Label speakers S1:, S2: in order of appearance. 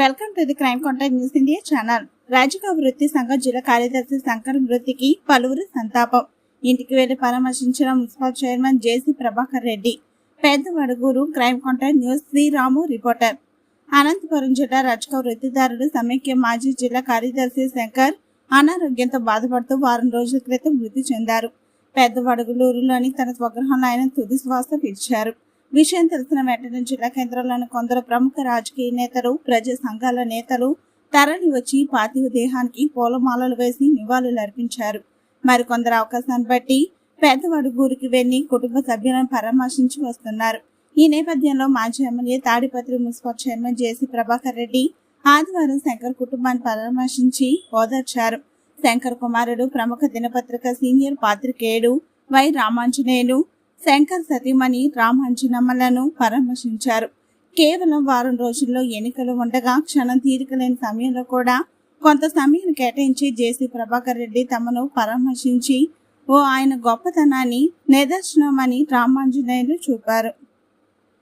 S1: Welcome to the crime contact news India channel. రాజకీయ వృత్తి సంఘ జిల్లా కార్యదర్శి శంకర్ మృతికి పలువురు సంతాపం. ఇంటికి వెళ్ళి పరామర్శించిన municipal chairman JC Prabhakar Reddy. Peddavadugur crime contact news Sriramu reporter. Anantapur జిల్లా రజక వృత్తిదారుడు సమైక్య మాజీ జిల్లా కార్యదర్శి శంకర్ అనారోగ్యంతో బాధపడుతూ వారం రోజుల క్రితం మృతి చెందారు. పెద్దవడుగులూరులోని తన స్వగృహంలో ఆయన తుది శ్వాస పిలిచారు విషయం తెలిసిన వెంటనే జిల్లా కేంద్రంలోని కొందరు ప్రముఖ రాజకీయ నేతలు ప్రజా సంఘాల నేతలు తరలి వచ్చి పార్థివ దేహానికి పూలమాలలు వేసి నివాళులు అర్పించారు. మరికొందరు అవకాశాన్ని బట్టి పెద్దవడుగూరికి వెళ్ళి కుటుంబ సభ్యులను పరామర్శించి వస్తున్నారు. ఈ నేపథ్యంలో మాజీ MLA Tadipatri municipal chairman JC Prabhakar Reddy ఆదివారం శంకర్ కుటుంబాన్ని పరామర్శించి ఓదార్చారు. శంకర్ కుమారుడు ప్రముఖ దినపత్రిక సీనియర్ పాత్రికేయుడు వై రామాంజనేయులు శంకర్ సతీమణి రామాంజనమ్మలను పరామర్శించారు. కేవలం వారం రోజుల్లో ఎన్నికలు ఉండగా క్షణం తీరికలేని సమయంలో కూడా కొంత సమయం కేటాయించి జేసీ ప్రభాకర్ రెడ్డి తమను పరామర్శించి ఓ ఆయన గొప్పతనాన్ని నిదర్శనమని రామాంజనేయులు చూపారు.